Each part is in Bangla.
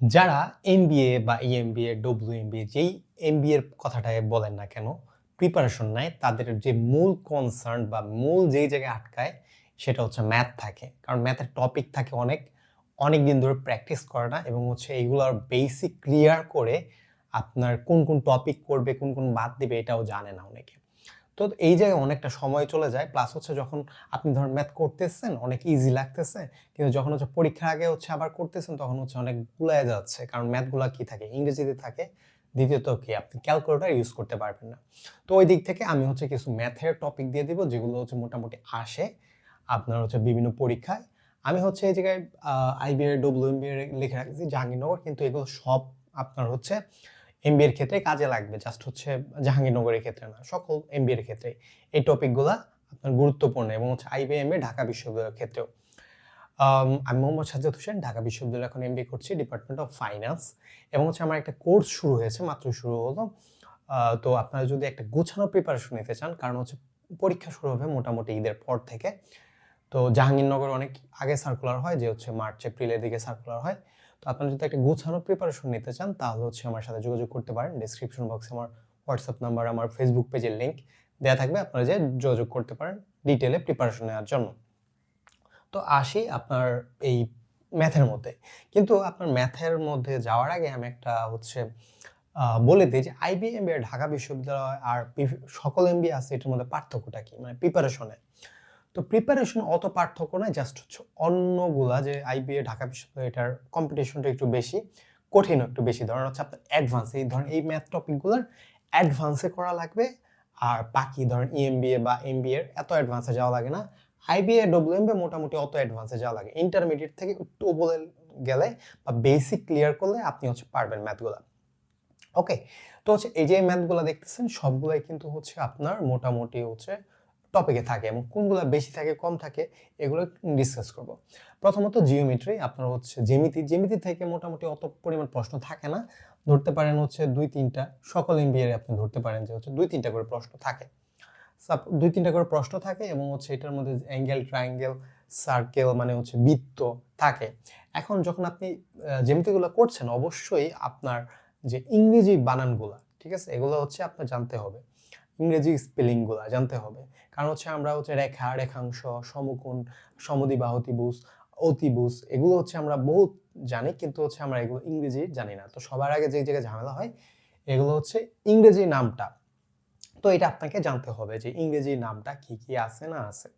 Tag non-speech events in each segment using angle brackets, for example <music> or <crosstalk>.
যারা এমবিএ বা ইএমবিএ ডব্লিউ এমবিএ যেই এমবিএ এর কথাটাই বলেন না কেন প্রিপারেশন নেয়, তাদের যে মূল কনসার্ন বা মূল যেই জায়গায় আটকায়, সেটা হচ্ছে ম্যাথ থাকে। কারণ ম্যাথের টপিক থাকে অনেক অনেক দিন ধরে প্র্যাকটিস করে না এবং হচ্ছে এইগুলোর বেসিক ক্লিয়ার করে আপনার কোন কোন টপিক করবে, কোন কোন বাদ দেবে, এটাও জানে না অনেকে। তো এই জায়গায় অনেকটা সময় চলে যায়। প্লাস হচ্ছে যখন আপনি ধরেন ম্যাথ করতেছেন, অনেক ইজি লাগতেছে, কিন্তু যখন হচ্ছে পরীক্ষার আগে হচ্ছে আবার করতেছেন, তখন হচ্ছে অনেক গুলায় যাচ্ছে। কারণ ম্যাথগুলো কি থাকে? ইংরেজিতে থাকে। দ্বিতীয়ত কি? আপনি ক্যালকুলেটার ইউজ করতে পারবেন না। তো ওই দিক থেকে আমি হচ্ছে কিছু ম্যাথের টপিক দিয়ে দিব, যেগুলো হচ্ছে মোটামুটি আসে আপনার হচ্ছে বিভিন্ন পরীক্ষায়। আমি হচ্ছে এই জায়গায় আইবিআর ডব্লিউ লিখে রাখছি জাহাঙ্গীরনগর কিন্তু এগুলো সব আপনার হচ্ছে এমবিএর ক্ষেত্রে কাজে লাগবে জাস্ট হচ্ছে জাহাঙ্গীরনগরের ক্ষেত্রে না, সকল এমবিএর ক্ষেত্রে এই টপিকগুলো আপনার গুরুত্বপূর্ণ এবং হচ্ছে আইবিএম এ ঢাকা বিশ্ববিদ্যালয়ের ক্ষেত্রেও। আমি মোহাম্মদ সাজ্জাদ হোসেন, ঢাকা বিশ্ববিদ্যালয়ে এখন এমবিএ করছি ডিপার্টমেন্ট অফ ফাইন্যান্স এবং হচ্ছে আমার একটা কোর্স শুরু হয়েছে, মাত্র শুরু হলো। তো আপনারা যদি একটা গোছানো প্রিপারেশন নিতে চান, কারণ হচ্ছে পরীক্ষা শুরু হবে মোটামুটি ঈদের পর থেকে। তো জাহাঙ্গীরনগর অনেক আগে সার্কুলার হয়, যে হচ্ছে মার্চ, এপ্রিলের দিকে সার্কুলার হয়। তো আপনারা যদি একটা গোছানো প্রিপারেশন নিতে চান, তাহলে হচ্ছে আমার সাথে যোগাযোগ করতে পারেন। ডিসক্রিপশন বক্সে আমার হোয়াটসঅ্যাপ নাম্বার আমার ফেসবুক পেজের লিঙ্ক দেওয়া থাকবে। আপনারা যে যোগাযোগ করতে পারেন ডিটেলে প্রিপারেশন নেওয়ার জন্য। তো আসি আপনার এই ম্যাথের মধ্যে। কিন্তু আপনার ম্যাথের মধ্যে যাওয়ার আগে আমি একটা হচ্ছে বলে দিই যে আইবিএম ঢাকা বিশ্ববিদ্যালয় আর সকল এমবি আছে, এটার মধ্যে পার্থক্যটা কি? মানে প্রিপারেশনে তো প্রিপারেশন অত পার্থক্য নয় জাস্ট হচ্ছে অন্যগুলা যে আইবিএ ঢাকা বিশ্ববিদ্যালয়, এটার কম্পিটিশনটা একটু বেশি কঠিন একটু বেশি। ধরেন হচ্ছে আপনার অ্যাডভান্স এই ধরেন এই ম্যাথ টপিকগুলোর অ্যাডভান্সে করা লাগবে, আর বাকি ধরেন ইএমবিএ বা এমবিএ এত অ্যাডভান্সে যাওয়া লাগে না। আইবিএ ডব্লিউএমবিএ মোটামুটি অত অ্যাডভান্সে যাওয়া লাগে। ইন্টারমিডিয়েট থেকে একটু বলে গেলে বা বেসিক ক্লিয়ার করলে আপনি হচ্ছে পারবেন ম্যাথগুলো ওকে তো হচ্ছে এই যে ম্যাথগুলো দেখতেছেন, সবগুলাই কিন্তু হচ্ছে আপনার মোটামুটি হচ্ছে টপিকে থাকে এবং কোনগুলো বেশি থাকে কম থাকে এগুলো ডিসকাস করব। প্রথমত জিওমেট্রি আপনার হচ্ছে জেমিতি জেমিতি থেকে মোটামুটি অত পরিমাণ প্রশ্ন থাকে না। ধরতে পারেন হচ্ছে দুই তিনটা সকল এমবিএ আপনি ধরতে পারেন যে হচ্ছে দুই তিনটা করে প্রশ্ন থাকে। দুই তিনটা করে প্রশ্ন থাকে এবং হচ্ছে এটার মধ্যে অ্যাঙ্গেল ট্রায়াঙ্গেল সার্কেল মানে হচ্ছে বৃত্ত থাকে। এখন যখন আপনি আহ, জ্যামিতিগুলো করছেন অবশ্যই আপনার যে ইংরেজি বানানগুলা ঠিক আছে? এগুলো হচ্ছে আপনার জানতে হবে। ইংরেজি স্পেলিংগুলা জানতে হবে। কারণ হচ্ছে আমরা হচ্ছে রেখা, রেখাংশ, সমকোণ সমদ্বিবাহতিভুজ অতিভুজ, এগুলো হচ্ছে আমরা বহুত জানি, কিন্তু হচ্ছে আমরা এগুলো ইংরেজি জানি না। তো সবার আগে যে জায়গায় ঝামেলা হয়, এগুলো হচ্ছে ইংরেজি নামটা। তো এটা আপনাকে জানতে হবে যে ইংরেজি নামটা কি কি আছে, না আছে।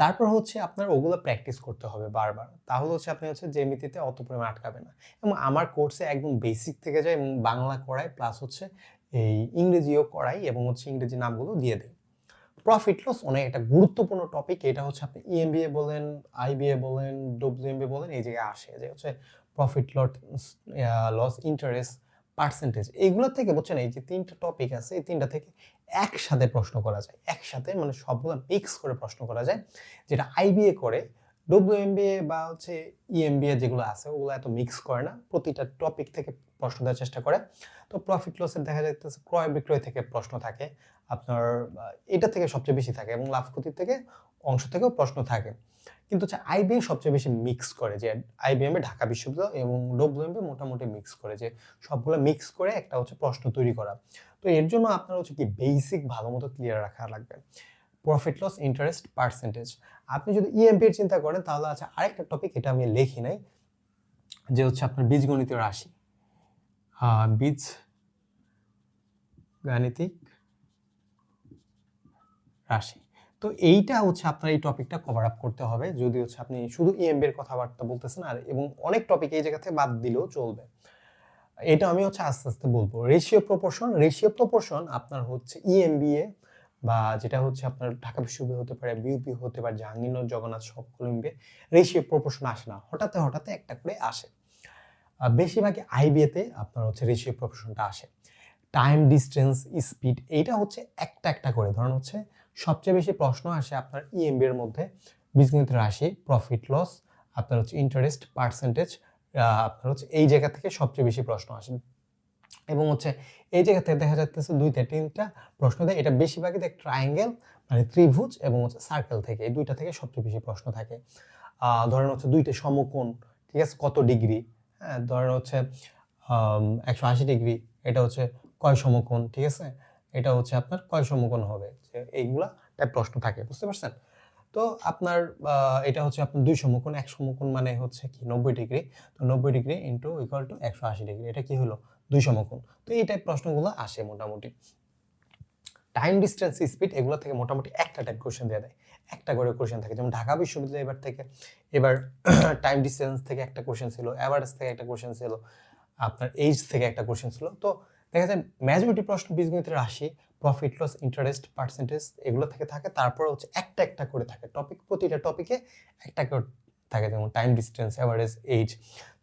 তারপর হচ্ছে আপনার ওগুলো প্র্যাকটিস করতে হবে বারবার। তাহলে হচ্ছে আপনি হচ্ছে জেমিতিতে অত পরিমাণ আটকাবে না। এবং আমার কোর্সে একদম বেসিক থেকে যায় বাংলা করাই প্লাস হচ্ছে এই ইংরেজিও করাই, এবং হচ্ছে ইংরেজি নামগুলো দিয়ে দেয় প্রফিট লস অনেক একটা গুরুত্বপূর্ণ টপিক এটা হচ্ছে আপনি E ইএমবিএ বলেন আইবিএ বলেন ডব্লিউএমবিএ বলেন, এই জায়গায় আসে যে হচ্ছে profit lot loss interest percentage এইগুলো থেকে বলছেন এই যে তিনটা টপিক আছে, এই তিনটা থেকে একসাথে প্রশ্ন করা যায়। একসাথে মানে সবগুলো মিক্স করে প্রশ্ন করা যায়, যেটা আইবিএ করে ডব্লিউএমবিএ বা হচ্ছে E ইএমবিএ যেগুলো আছে, ওগুলো এত মিক্স করে না। প্রতিটা টপিক থেকে প্রশ্ন দেওয়ার চেষ্টা করে। তো প্রফিট লসের দেখা যাইতেছে, ক্রয় বিক্রয় থেকে প্রশ্ন থাকে। আপনার এটা থেকে সবচেয়ে বেশি থাকে এবং লাভ ক্ষতি থেকে অংশ থেকেও প্রশ্ন থাকে। কিন্তু হচ্ছে আইবিএ সবচেয়ে বেশি মিক্স করে যে আইবিএম ঢাকা বিশ্ববিদ্যালয় এবং ডব্লিউএমবি মোটামুটি মিক্স করে যে সবগুলো মিক্স করে একটা হচ্ছে প্রশ্ন তৈরি করা। তো এর জন্য আপনার হচ্ছে কি বেসিক ভালো মতো ক্লিয়ার রাখা লাগবে। প্রফিট লস ইন্টারেস্ট পার্সেন্টেজ আপনি যদি ইএমপি এর চিন্তা করেন, তাহলে আছে আরেকটা টপিক এটা আমি লিখি নাই, যে হচ্ছে আপনার বীজগণিতীয় রাশি। বীজ গাণিতিক রাশি। তো এইটা হচ্ছে আপনার এই টপিকটা কভার আপ করতে হবে, যদি হচ্ছে আপনি শুধু ইএমবি এর কথাবার্তা বলতেছেন, আর এবং অনেক টপিক এই জায়গা থেকে বাদ দিলেও চলবে। এটা আমি হচ্ছে আস্তে আস্তে বলব। রেশিও প্রপোর্শন রেশিও প্রপোর্শন আপনার হচ্ছে E ইএমবিএ বা যেটা হচ্ছে আপনার ঢাকা বিশ্ববিদ্যালয় হতে পারে বিউপি হতে পারে, জাহাঙ্গীরনগর, জগন্নাথ সকল এমবিএ রেশিও প্রপোর্শন আসে না। হঠাৎ হঠাৎ একটা করে আসে। বেশিরভাগই আইবিএতে আপনার হচ্ছে রেশিও প্রপোর্শনটা আসে। টাইম ডিস্টেন্স স্পিড এইটা হচ্ছে একটা একটা করে। ধরুন হচ্ছে সবচেয়ে বেশি প্রশ্ন আসে আপনার ইএমবি এর মধ্যে, বীজগণিত রাশি প্রফিট লস আপনার হচ্ছে ইন্টারেস্ট পার্সেন্টেজ আপনার হচ্ছে এই জায়গা থেকে সবচেয়ে বেশি প্রশ্ন আসে। এবং হচ্ছে এই জায়গা থেকে দেখা যাচ্ছে দুইটা, তিনটা প্রশ্ন দেয়। এটা বেশিরভাগই দেখ ট্রায়াঙ্গেল মানে ত্রিভুজ এবং হচ্ছে সার্কেল থেকে। এই দুইটা থেকে সবচেয়ে বেশি প্রশ্ন থাকে। ধরেন হচ্ছে দুইটা সমকোণ, ঠিক আছে? কত ডিগ্রি? হ্যাঁ ধরেন হচ্ছে একশো আশি ডিগ্রি। এটা হচ্ছে কয় সমকোণ, ঠিক আছে? এটা হচ্ছে আপনার কয় সমকোণ হবে? এইগুলা টাইপ প্রশ্ন থাকে, বুঝতে পারছেন? তো আপনার এটা হচ্ছে আপনার দুই সমকোণ এক সমকোণ মানে হচ্ছে কি নব্বই ডিগ্রি। তো নব্বই ডিগ্রি ইন্টু ইকুয়াল টু একশো আশি ডিগ্রি। এটা কি হলো? দুই সমকোণ তো এই টাইপ প্রশ্নগুলো আসে মোটামুটি। টাইম ডিস্টেন্স স্পিড এগুলো থেকে মোটামুটি একটা টাইপ কোশ্চেন দেওয়া দেয় একটা করে কোশ্চেন থাকে। যেমন ঢাকা বিশ্ববিদ্যালয় এবার থেকে, এবার <clears throat> টাইম ডিস্টেন্স থেকে একটা কোশ্চেন ছিল অ্যাভারেজ থেকে একটা কোশ্চেন ছিল, আপনার এইজ থেকে একটা কোশ্চেন ছিল। তো দেখা যায় মেজরিটি প্রশ্ন বীজগণিতের রাশি প্রফিট লস ইন্টারেস্ট পার্সেন্টেজ এগুলো থেকে থাকে, তারপরে হচ্ছে একটা একটা করে থাকে। টপিক প্রতিটা টপিকে একটা করে থাকে, যেমন টাইম ডিস্টেন্স অ্যাভারেজ এইজ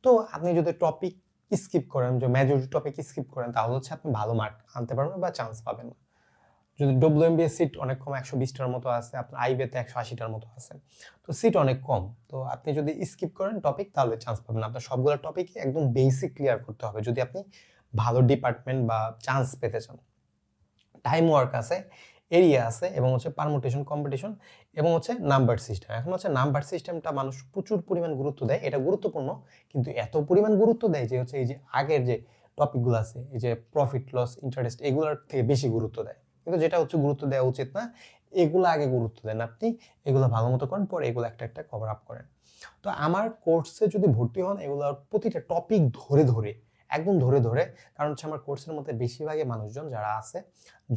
তো আপনি যদি টপিক স্কিপ করেন, যে মেজরিটি টপিক স্কিপ করেন, তাহলে হচ্ছে আপনি ভালো মার্ক আনতে পারবেন বা চান্স পাবেন না। যদি ডব্লিউ এম সিট অনেক কম, একশো বিশটার মতো আছে, আপনার আইবেতে একশো আশিটার মতো আছে। তো সিট অনেক কম। তো আপনি যদি স্কিপ করেন টপিক তাহলে চান্স পাবেন। আপনার সবগুলো টপিক একদম বেসিক ক্লিয়ার করতে হবে। যদি আপনি ভালো ডিপার্টমেন্ট বা চান্স পেতে চান। টাইম ওয়ার্ক আছে এরিয়া আছে এবং হচ্ছে পারমুটেশন কম্পিটিশন এবং হচ্ছে নাম্বার সিস্টেম এখন হচ্ছে নাম্বার সিস্টেমটা মানুষ প্রচুর পরিমাণ গুরুত্ব দেয়, এটা গুরুত্বপূর্ণ, কিন্তু এত পরিমাণ গুরুত্ব দেয় যে হচ্ছে এই যে আগের যে টপিকগুলো আছে, এই যে প্রফিট লস ইন্টারেস্ট এগুলোর থেকে বেশি গুরুত্ব দেয়। কিন্তু যেটা হচ্ছে গুরুত্ব দেওয়া উচিত না, এগুলো আগে গুরুত্ব দেন আপনি, এগুলো ভালো মতো করেন, পরে এগুলো একটা একটা কভার আপ করেন। তো আমার কোর্সে যদি ভর্তি হন, এগুলোর প্রতিটা টপিক ধরে ধরে একদম ধরে ধরে। কারণ হচ্ছে আমার কোর্সের মধ্যে বেশিরভাগই মানুষজন যারা আছে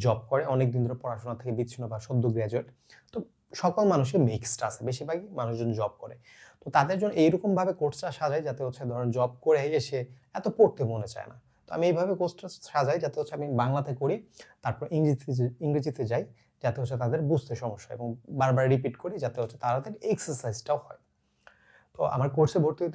জব করে অনেক দিন ধরে পড়াশোনা থেকে বিচ্ছিন্ন বা সদ্য গ্র্যাজুয়েট তো সকল মানুষই মিক্সড আছে, বেশিরভাগই মানুষজন জব করে। তো তাদের জন্য এইরকমভাবে কোর্সটা সাজাই যাতে হচ্ছে ধরেন জব করে এসে এত পড়তে মনে চায় না। তো আমি এইভাবে কোর্সটা সাজাই যাতে হচ্ছে আমি বাংলাতে করি, তারপর ইংরেজিতে ইংরেজিতে যাই, যাতে হচ্ছে তাদের বুঝতে সমস্যা এবং বারবার রিপিট করি যাতে হচ্ছে তাদের এক্সারসাইজটাও হয়। তো আমার কোর্সে ভর্তি হতে